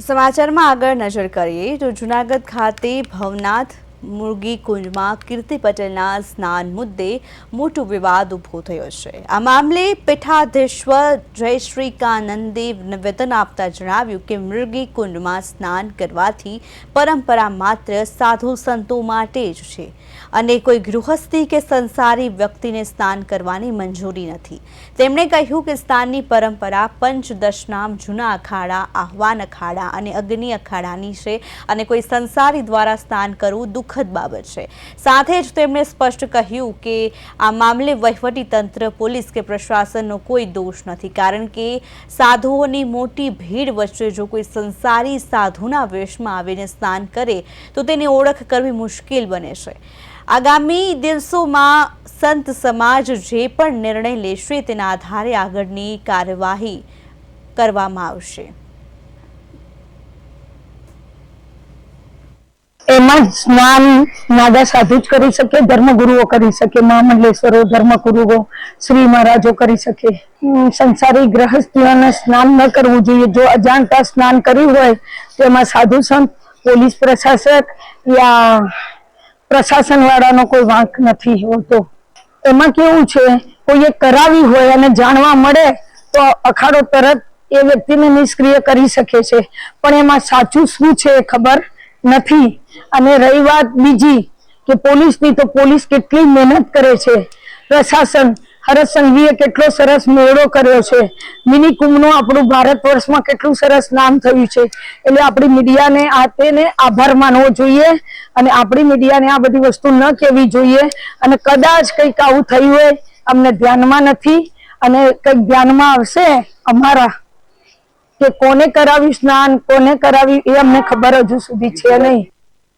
સમાચારમાં આગળ નજર કરીએ તો જુનાગઢ ખાતે ભવનાથ મુરગી, કુંજમાં, કીર્તિ પટેલના સ્નાન મુદ્દે મોટો વિવાદ ઊભો થયો છે. આ મામલે પીઠાધીશ્વર જયશ્રીકાનંદે નિવેદન આપતા જણાવ્યું કે મૃગી કુંડમાં સ્નાન કરવાથી પરંપરા માત્ર સાધુ સંતો માટે જ છે અને કોઈ ગૃહસ્થી કે સંસારી વ્યક્તિને સ્નાન કરવાની મંજૂરી નથી. તેમણે કહ્યું કે સ્નાનની પરંપરા પંચદશનામ, જૂના અખાડા, આહવાન અખાડા અને અગ્નિ અખાડાની છે અને કોઈ સંસારી દ્વારા સ્નાન કરવું દુઃખદ બાબત છે. સાથે જ તેમણે સ્પષ્ટ કહ્યું કે આ મામલે વહીવટી તંત્ર પોલીસ કે પ્રશાસનનો કોઈ દોષ નથી. કારણ કે સાધુઓની મોટી ભીડ વચ્ચે જો કોઈ સંસારી સાધુના વેશમાં આવીને સ્નાન કરે, તો તેની ઓળખ કરવી મુશ્કેલ બને છે. આગામી દિવસોમાં સંત સમાજ જે પણ નિર્ણય લેશે, તેના આધારે આગળની કાર્યવાહી કરવામાં આવશે. એમાં સ્નાન નાદા સાધુ જ કરી શકે, ધર્મગુરુઓ કરી શકે, મહામંડલેશ્વરો, ધર્મગુરુઓ, શ્રી મહારાજો કરી શકે. સંસારી ગ્રહસ્થીઓને સ્નાન ન કરવું જોઈએ. જો અજાણતા સ્નાન કર્યું હોય, તો એમાં સાધુ સંત, પોલીસ પ્રશાસક યા પ્રશાસન વાળાનો કોઈ વાંક નથી હોતો. એમાં કેવું છે કોઈએ કરાવી હોય અને જાણવા મળે, તો અખાડો તરત એ વ્યક્તિને નિષ્ક્રિય કરી શકે છે. પણ એમાં સાચું શું છે ખબર નથી. અને રહી વાત બીજી કે પોલીસની તો પોલીસ કેટલી મહેનત કરે છે. પ્રશાસન હરસ કેટલો સરસ મેળો કર્યો છે. મિની કુંભનું આપણું ભારત વર્ષમાં કેટલું સરસ નામ થયું છે. એટલે આપણી મીડિયાને આ તેને આભાર માનવો જોઈએ અને આપણી મીડિયાને આ બધી વસ્તુ ન કહેવી જોઈએ. અને કદાચ કંઈક આવું થયું હોય, અમને ધ્યાનમાં નથી. અને કંઈક ધ્યાનમાં આવશે અમારા કે કોને કરાવી સ્નાન કોને કરાવી એ અમને ખબર હજુ સુધી છે નહીં.